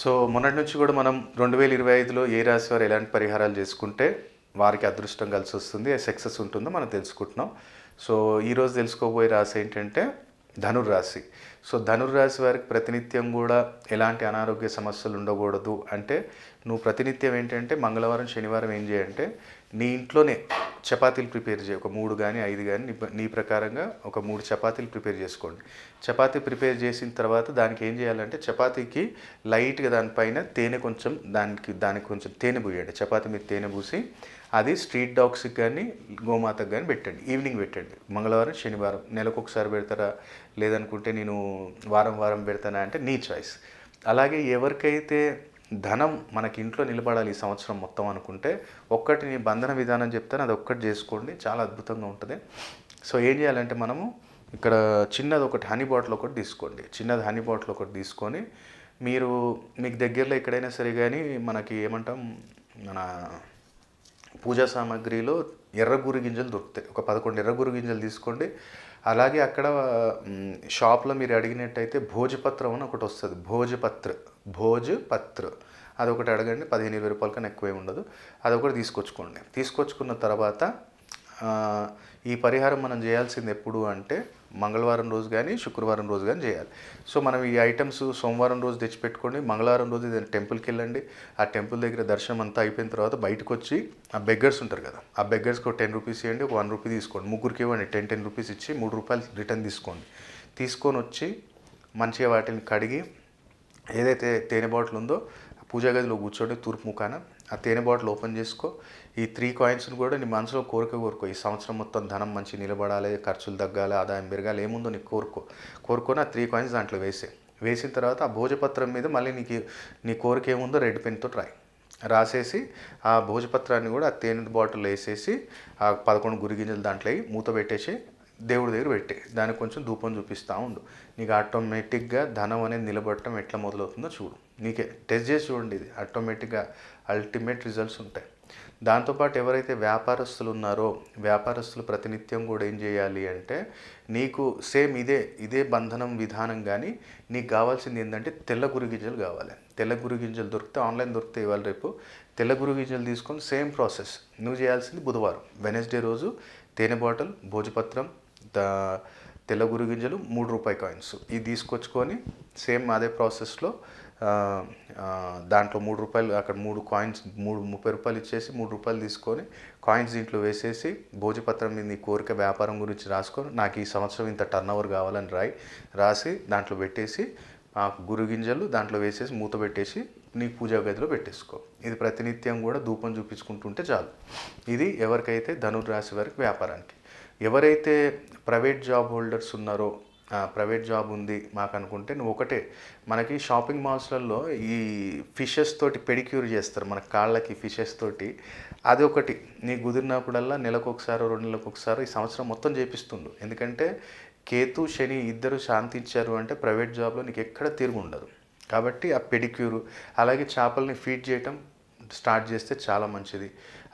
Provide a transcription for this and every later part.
So మొన్నటి నుంచి కూడా మనం రెండు వేల ఇరవై ఐదులో ఏ రాశి వారు ఎలాంటి పరిహారాలు చేసుకుంటే వారికి అదృష్టం కలిసి వస్తుంది సక్సెస్ ఉంటుందో మనం తెలుసుకుంటున్నాం. సో ఈరోజు తెలుసుకోబోయే రాశి ఏంటంటే ధనుర్రాశి సో ధనుర్రాశి వారికి ప్రతినిత్యం కూడా ఎలాంటి అనారోగ్య సమస్యలు ఉండకూడదు అంటే నువ్వు ప్రతినిత్యం ఏంటంటే మంగళవారం శనివారం ఏం చేయంటే నీ ఇంట్లోనే చపాతీలు ప్రిపేర్ చేయ ఒక మూడు కానీ ఐదు కానీ నీ నీ ప్రకారంగా ఒక మూడు చపాతీలు ప్రిపేర్ చేసుకోండి. చపాతీ ప్రిపేర్ చేసిన తర్వాత దానికి ఏం చేయాలంటే చపాతీకి లైట్గా దానిపైన తేనె కొంచెం దానికి దానికి కొంచెం తేనె పూయండి. చపాతీ మీద తేనె పూసి అది స్ట్రీట్ డాగ్స్కి కానీ గోమాతకు కానీ పెట్టండి. ఈవినింగ్ పెట్టండి. మంగళవారం శనివారం. నెలకు ఒకసారి పెడతారా? లేదనుకుంటే నేను వారం వారం పెడతానా అంటే నీ చాయిస్. అలాగే ఎవరికైతే ధనం మనకి ఇంట్లో నిలబడాలి ఈ సంవత్సరం మొత్తం అనుకుంటే ఒక్కటిని బంధన విధానం చెప్తాను అది ఒక్కటి చేసుకోండి చాలా అద్భుతంగా ఉంటుంది. సో ఏం చేయాలంటే మనము ఇక్కడ చిన్నది ఒకటి హనీ బాటిల్ ఒకటి తీసుకోండి. చిన్నది హనీ బాటిల్ ఒకటి తీసుకొని మీరు మీకు దగ్గరలో ఎక్కడైనా సరే కానీ మనకి ఏమంటాం మన పూజా సామాగ్రిలో ఎర్రగురి గింజలు దొరుకుతాయి. ఒక పదకొండు ఎర్రగురి గింజలు తీసుకోండి. అలాగే అక్కడ షాప్లో మీరు అడిగినట్టయితే భోజపత్రం అని ఒకటి వస్తుంది. భోజపత్ర. భోజపత్ర. అదొకటి అడగండి పదిహేను ఇరవై రూపాయల కన్నా ఎక్కువే ఉండదు. అదొకటి తీసుకొచ్చుకోండి. తీసుకొచ్చుకున్న తర్వాత ఈ పరిహారం మనం చేయాల్సింది ఎప్పుడు అంటే మంగళవారం రోజు కానీ శుక్రవారం రోజు కానీ చేయాలి. సో మనం ఈ ఐటమ్స్ సోమవారం రోజు తెచ్చిపెట్టుకోండి. మంగళవారం రోజు ఏదైనా టెంపుల్కి వెళ్ళండి. ఆ టెంపుల్ దగ్గర దర్శనం అంతా అయిపోయిన తర్వాత బయటకు వచ్చి ఆ బెగ్గర్స్ ఉంటారు కదా ఆ బెగ్గర్స్కి ఒక టెన్ రూపీస్ ఇవ్వండి ఒక వన్ రూపీ తీసుకోండి. ముగ్గురికి ఇవ్వండి టెన్ టెన్ రూపీస్ ఇచ్చి మూడు రూపాయలు రిటర్న్ తీసుకోండి. తీసుకొని వచ్చి మంచిగా వాటిని కడిగి ఏదైతే తేనె బాటిల్ ఉందో పూజా గదిలో కూర్చోండి తూర్పు ముఖాన. ఆ తేనె బాటిల్ ఓపెన్ చేసుకో. ఈ త్రీ కాయిన్స్ని కూడా నీ మనసులో కోరిక కోరుకో. ఈ సంవత్సరం మొత్తం ధనం మంచి నిలబడాలి ఖర్చులు తగ్గాలి ఆదాయం పెరగాలి ఏముందో నీకు కోరుకో. కోరుకొని ఆ త్రీ కాయిన్స్ దాంట్లో వేసే. వేసిన తర్వాత ఆ భోజపత్రం మీద మళ్ళీ నీకు నీ కోరిక ఏముందో రెడ్ పెన్తో రాయి. రాసేసి ఆ భోజపత్రాన్ని కూడా ఆ తేనె బాటిల్ వేసేసి ఆ పదకొండు గురిగింజలు దాంట్లో మూత పెట్టేసి దేవుడి దగ్గర పెట్టి. దానికి కొంచెం ధూపం చూపిస్తూ ఉండు. నీకు ఆటోమేటిక్గా ధనం అనేది నిలబడటం ఎట్లా మొదలవుతుందో చూడు. నీకే టెస్ట్ చేసి చూడండి ఇది. ఆటోమేటిక్గా అల్టిమేట్ రిజల్ట్స్ ఉంటాయి. దాంతోపాటు ఎవరైతే వ్యాపారస్తులు ఉన్నారో వ్యాపారస్తులు ప్రతినిత్యం కూడా ఏం చేయాలి అంటే నీకు సేమ్ ఇదే ఇదే బంధనం విధానం కానీ నీకు కావాల్సింది ఏంటంటే తెల్ల గురిగింజలు కావాలి. తెల్ల గురిగింజలు దొరికితే ఆన్లైన్ దొరికితే ఇవాళ రేపు తెల్ల గురిగింజలు తీసుకొని సేమ్ ప్రాసెస్ నువ్వు చేయాల్సింది బుధవారం. వెనస్డే రోజు తేనె బాటిల్ భోజపత్రం తెల్లగురు గింజలు మూడు రూపాయి కాయిన్స్ ఇది తీసుకొచ్చుకొని సేమ్ అదే ప్రాసెస్లో దాంట్లో మూడు రూపాయలు అక్కడ మూడు కాయిన్స్ మూడు ముప్పై రూపాయలు ఇచ్చేసి మూడు రూపాయలు తీసుకొని కాయిన్స్ దీంట్లో వేసేసి భోజపత్రం మీద నీ కోరిక వ్యాపారం గురించి రాసుకొని నాకు ఈ సంవత్సరం ఇంత టర్న్ ఓవర్ కావాలని రాయి రాసి దాంట్లో పెట్టేసి ఆ గురుగింజలు దాంట్లో వేసేసి మూత పెట్టేసి నీ పూజా గదిలో పెట్టేసుకో. ఇది ప్రతినిత్యం కూడా ధూపం చూపించుకుంటుంటే చాలు. ఇది ఎవరికైతే ధనుర్రాశి వారికి వ్యాపారానికి. ఎవరైతే ప్రైవేట్ జాబ్ హోల్డర్స్ ఉన్నారో ఆ, ప్రైవేట్ జాబ్ ఉంది మాకు అనుకుంటే నువ్వు ఒకటే. మనకి షాపింగ్ మాల్స్లలో ఈ ఫిషెస్ తోటి పెడిక్యూర్ చేస్తారు మన కాళ్ళకి ఫిషెస్ తోటి. అది ఒకటి. నీ కుదిరినప్పుడల్లా నెలకు ఒకసారి రెండు నెలలకు ఒకసారి ఈ సంవత్సరం మొత్తం చేపిస్తుండు. ఎందుకంటే కేతు శని ఇద్దరు శాంతించారు అంటే ప్రైవేట్ జాబ్లో నీకు ఎక్కడ తిరుగు ఉండదు. కాబట్టి ఆ పెడిక్యూరు అలాగే చేపల్ని ఫీడ్ చేయటం స్టార్ట్ చేస్తే చాలా మంచిది.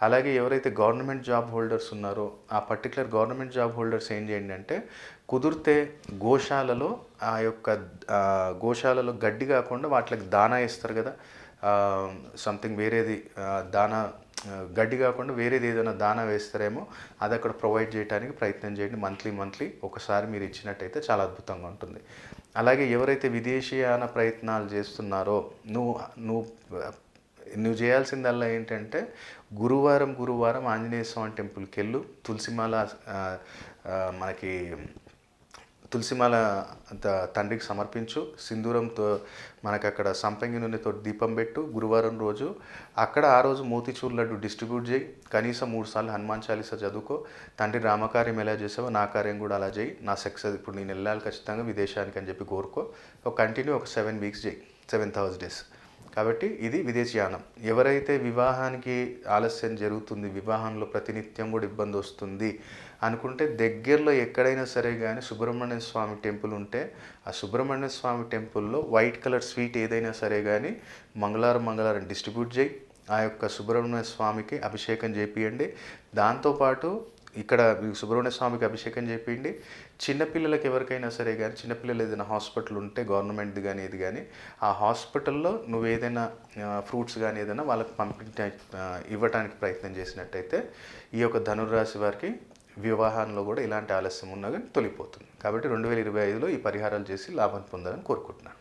అలాగే ఎవరైతే గవర్నమెంట్ జాబ్ హోల్డర్స్ ఉన్నారో ఆ పర్టికులర్ గవర్నమెంట్ జాబ్ హోల్డర్స్ ఏం చేయండి అంటే కుదిరితే గోశాలలో ఆ యొక్క గోశాలలో గడ్డి కాకుండా వాటికి దానా వేస్తారు కదా. సంథింగ్ వేరేది దానా గడ్డి కాకుండా వేరేది ఏదైనా దానా వేస్తారేమో అది అక్కడ ప్రొవైడ్ చేయడానికి ప్రయత్నం చేయండి. మంత్లీ మంత్లీ ఒకసారి మీరు ఇచ్చినట్టయితే చాలా అద్భుతంగా ఉంటుంది. అలాగే ఎవరైతే విదేశీయాన ప్రయత్నాలు చేస్తున్నారో నువ్వు నువ్వు నువ్వు చేయాల్సిందల్లా ఏంటంటే గురువారం గురువారం ఆంజనేయ స్వామి టెంపుల్కి వెళ్ళు తులసిమాల మనకి తులసిమాల తండ్రికి సమర్పించు. సింధూరంతో మనకు అక్కడ సంపంగి నూనెతో దీపం పెట్టు. గురువారం రోజు అక్కడ ఆ రోజు మోతిచూర్ లడ్డు డిస్ట్రిబ్యూట్ చేయి. కనీసం మూడు సార్లు హనుమాన్ చాలీసా చదువుకో. తండ్రి రామకార్యం ఎలా చేసావో నా కార్యం కూడా అలా చేయి. నా సక్సెస్ ఇప్పుడు నేను వెళ్ళాలి ఖచ్చితంగా విదేశానికి అని చెప్పి కోరుకో. ఒక కంటిన్యూ ఒక సెవెన్ వీక్స్ చేయి. సెవెన్ థర్స్డేస్ కాబట్టి ఇది విదేశీయానం. ఎవరైతే వివాహానికి ఆలస్యం జరుగుతుంది వివాహంలో ప్రతినిత్యం కూడా ఇబ్బంది వస్తుంది అనుకుంటే దగ్గరలో ఎక్కడైనా సరే కానీ సుబ్రహ్మణ్య స్వామి టెంపుల్ ఉంటే ఆ సుబ్రహ్మణ్య స్వామి టెంపుల్లో వైట్ కలర్ స్వీట్ ఏదైనా సరే కానీ మంగళవారం మంగళవారం డిస్ట్రిబ్యూట్ చేయి. ఆ యొక్క సుబ్రహ్మణ్య స్వామికి అభిషేకం చేపియండి. దాంతోపాటు ఇక్కడ మీకు సుబ్రహ్మణ్య స్వామికి అభిషేకం చేయండి చిన్నపిల్లలకి ఎవరికైనా సరే కానీ చిన్నపిల్లలు ఏదైనా హాస్పిటల్ ఉంటే గవర్నమెంట్ది కానీ ఏది కానీ ఆ హాస్పిటల్లో నువ్వు ఏదైనా ఫ్రూట్స్ కానీ ఏదైనా వాళ్ళకి పంపించ ఇవ్వటానికి ప్రయత్నం చేసినట్టయితే ఈ యొక్క ధనుర్రాశి వారికి వివాహంలో కూడా ఇలాంటి ఆలస్యం ఉన్నా కానీ తొలిపోతుంది. కాబట్టి రెండు వేల ఇరవై ఐదులో ఈ పరిహారాలు చేసి లాభం పొందాలని కోరుకుంటున్నాను.